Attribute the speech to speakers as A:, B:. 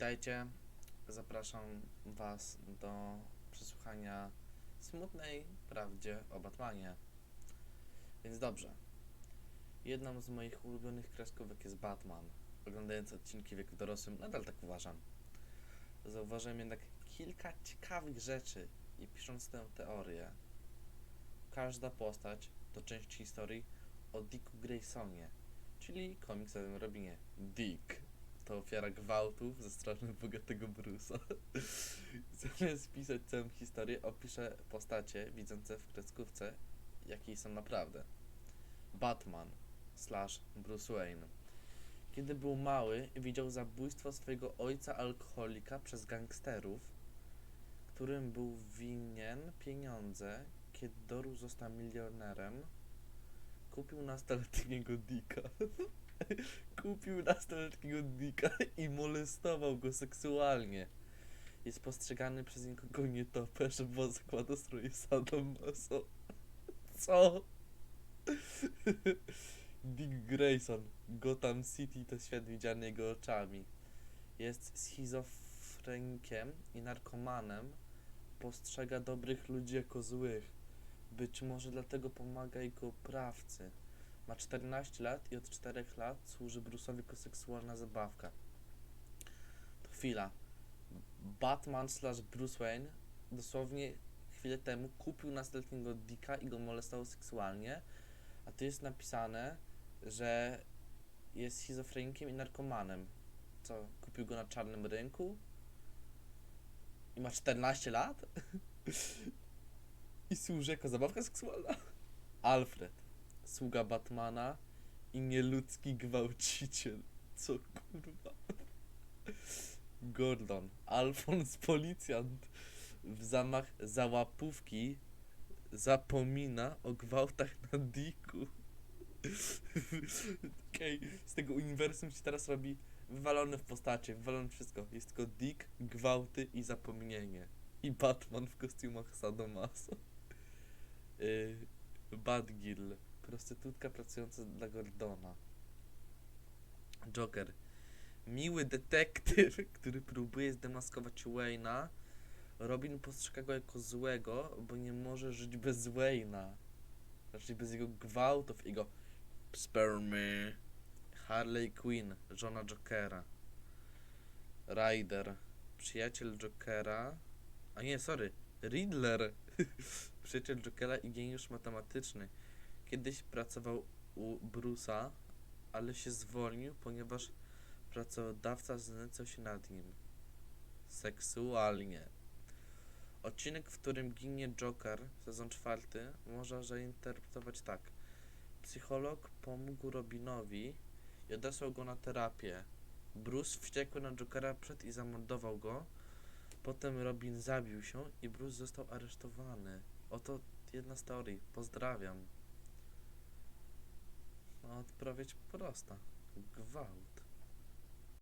A: Witajcie. Zapraszam Was do przesłuchania smutnej prawdzie o Batmanie. Więc dobrze. Jedną z moich ulubionych kreskówek jest Batman. Oglądając odcinki wieku dorosłym, nadal tak uważam. Zauważyłem jednak kilka ciekawych rzeczy i pisząc tę teorię. Każda postać to część historii o Dicku Graysonie, czyli komiksowym Robinie. Dick to ofiara gwałtów ze strony bogatego Bruce'a. Zamiast pisać całą historię, opiszę postacie widzące w kreskówce, jakiej są naprawdę. Batman slash Bruce Wayne. Kiedy był mały, widział zabójstwo swojego ojca alkoholika przez gangsterów, którym był winien pieniądze, kiedy Doru został milionerem. Kupił nastoletniego Dicka. Kupił nastoletniego Dicka i molestował go seksualnie. Jest postrzegany przez nikogo nietoperz, bo zakłada stroje sadomaso. Co? Dick Grayson, Gotham City to świat widziany jego oczami. Jest schizofrenkiem i narkomanem. Postrzega dobrych ludzi jako złych. Być może dlatego pomaga jego oprawcy. Ma 14 lat i od 4 lat służy Bruce'owi jako seksualna zabawka. To chwila. Batman slash Bruce Wayne dosłownie chwilę temu kupił nastoletniego Dicka i go molestował seksualnie, a tu jest napisane, że jest schizofrenikiem i narkomanem. Co, kupił go na czarnym rynku? I ma 14 lat? I służy jako zabawka seksualna? Alfred, sługa Batmana i nieludzki gwałciciel. Co kurwa? Gordon, Alfons policjant w zamach za łapówki zapomina o gwałtach na Dicku. Okej, z tego uniwersum się teraz robi wywalony w postacie, wywalony wszystko. Jest tylko Dick, gwałty i zapomnienie. I Batman w kostiumach Sadomaso. Yy, Badgill, prostytutka pracująca dla Gordona. Joker, miły detektyw, który próbuje zdemaskować Wayne'a. Robin postrzega go jako złego, bo nie może żyć bez Wayne'a. Raczej bez jego gwałtów, jego spermy. Harley Quinn, żona Jokera. Ryder, przyjaciel Jokera. A nie, sorry, Riddler. przyjaciel Jokera i geniusz matematyczny. Kiedyś pracował u Bruce'a, ale się zwolnił, ponieważ pracodawca znęcał się nad nim. Seksualnie. Odcinek, w którym ginie Joker, sezon czwarty, można zainterpretować tak. Psycholog pomógł Robinowi i odesłał go na terapię. Bruce wściekły na Jokera przed i zamordował go. Potem Robin zabił się i Bruce został aresztowany. Oto jedna z teorii. Pozdrawiam. Odpowiedź prosta. Gwałt.